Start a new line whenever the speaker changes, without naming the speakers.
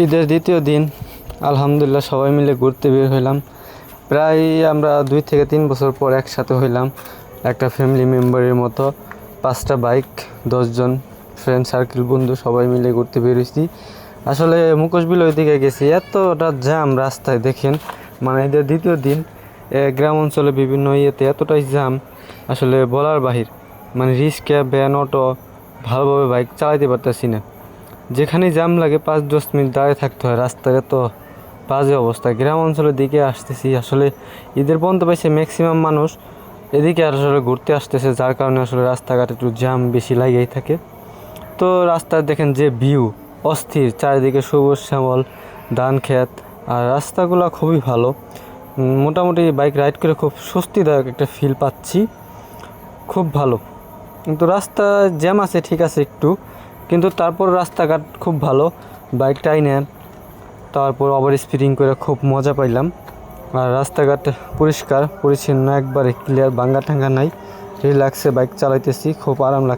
ঈদের দ্বিতীয় দিন। আলহামদুলিল্লাহ সবাই মিলে ঘুরতে বের হইলাম। প্রায় আমরা দুই থেকে তিন বছর পর একসাথে হইলাম একটা ফ্যামিলি মেম্বারের মতো। পাঁচটা বাইক দশজন ফ্রেন্ড সার্কেল বন্ধু সবাই মিলে ঘুরতে বেরোইছি আসলে মুখোশবিল ওইদিকে গেছি। এতটা জ্যাম রাস্তায়, দেখেন। মানে ঈদের দ্বিতীয় দিন গ্রাম অঞ্চলে বিভিন্ন ইয়েতে এতটাই জ্যাম আসলে বলার বাহির। মানে রিক্সা ভ্যান অটো ভালোভাবে বাইক চালাইতে পারতেছি না। যেখানে জ্যাম লাগে পাঁচ দশ মিনিট দাঁড়িয়ে থাকতে হয় রাস্তায়। এত বাজে অবস্থা। গ্রাম অঞ্চলের দিকে আসতেছি। আসলে ঈদের পর্যন্ত পাইছে ম্যাক্সিমাম মানুষ এদিকে আর আসলে ঘুরতে আসতেছে, যার কারণে আসলে রাস্তাঘাটে একটু জ্যাম বেশি লাগেই থাকে। তো রাস্তায় দেখেন যে ভিউ অস্থির, চারিদিকে সবুজ শ্যামল, ধান ক্ষেত, আর রাস্তাগুলো খুবই ভালো। মোটামুটি বাইক রাইড করে খুব স্বস্তিদায়ক একটা ফিল পাচ্ছি। খুব ভালো। কিন্তু রাস্তা জ্যাম আছে, ঠিক আছে একটু। কিন্তু তারপর রাস্তাঘাট খুব ভালো বাইকটাই নেন তারপর ওভার স্পিডিং করে খুব মজা পাইলাম। আর রাস্তাঘাট পরিষ্কার, পরিচ্ছন্ন, একবারে ক্লিয়ার ভাঙ্গা ঠাঙ্গা নাই। রিল্যাক্সে বাইক চালাইতেছি, খুব আরাম